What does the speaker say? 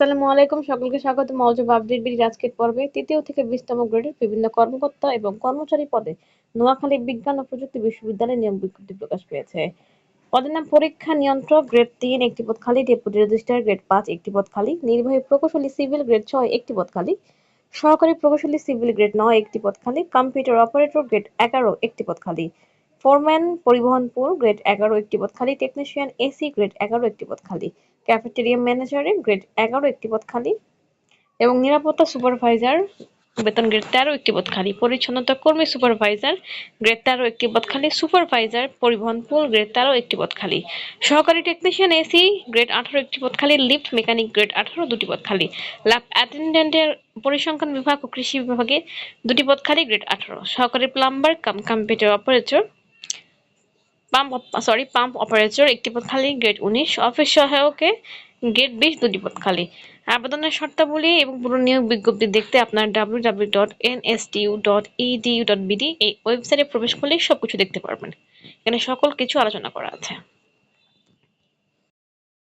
আসসালামু আলাইকুম, সকলকে স্বাগত। মৌজব আপডেট বিডির আজকের পর্বে তৃতীয় থেকে বিশতম গ্রেডের বিভিন্ন কর্মকর্তা এবং কর্মচারী পদে নোয়াখালী বিজ্ঞান ও প্রযুক্তি বিশ্ববিদ্যালয়ে নিয়োগ বিজ্ঞপ্তি প্রকাশ পেয়েছে। পদের নাম পরীক্ষা নিয়ন্ত্রক, গ্রেড তিন একটি পদ খালি, ডেপুটি রেজিস্ট্রার, গ্রেড পাঁচ একটি পদ খালি, নির্বাহী প্রকৌশলী সিভিল, গ্রেড ছয় একটি পদ খালি, সহকারী প্রকৌশলী সিভিল, গ্রেড নয় একটি পদ খালি, কম্পিউটার অপারেটর, গ্রেড এগারো একটি পদ খালি। ফোরম্যান পরিবহনপুর গ্রেড এগারো একটি পদ খালি টেকনিশিয়ান এসি গ্রেড এগারো একটি পদ খালি ক্যাফেটেরিয়া ম্যানেজারে গ্রেড এগারো একটি পদ খালি এবং নিরাপত্তা সুপারভাইজার বেতন গ্রেড তেরো একটি পদ খালি পরিচ্ছন্নতা কর্মী সুপারভাইজার গ্রেড তেরো একটি পদ খালি সুপারভাইজার পরিবহন পুল গ্রেড তেরো একটি পদ খালি সহকারী টেকনিশিয়ান এসি গ্রেড আঠারো একটি পদ খালি লিফট মেকানিক গ্রেড আঠারো দুটি পদ খালি ল্যাব অ্যাটেন্ডেন্টের পরিসংখ্যান বিভাগ ও কৃষি বিভাগে দুটি পদ খালি গ্রেড আঠারো, সহকারী plumber, cum computer operator pump sorry pump operator একটি পথ খালি গেট উনিশ অফিস সহায়কে গেট বিশ, দুটি পথ খালি। আবেদনের শর্তাবলী এবং পুরো নিয়োগ বিজ্ঞপ্তি দেখতে আপনার W W dot N S TU dot edu dot BD এই ওয়েবসাইটে প্রবেশ করলেই সবকিছু দেখতে পারবেন। এখানে সকল কিছু আলোচনা করা আছে।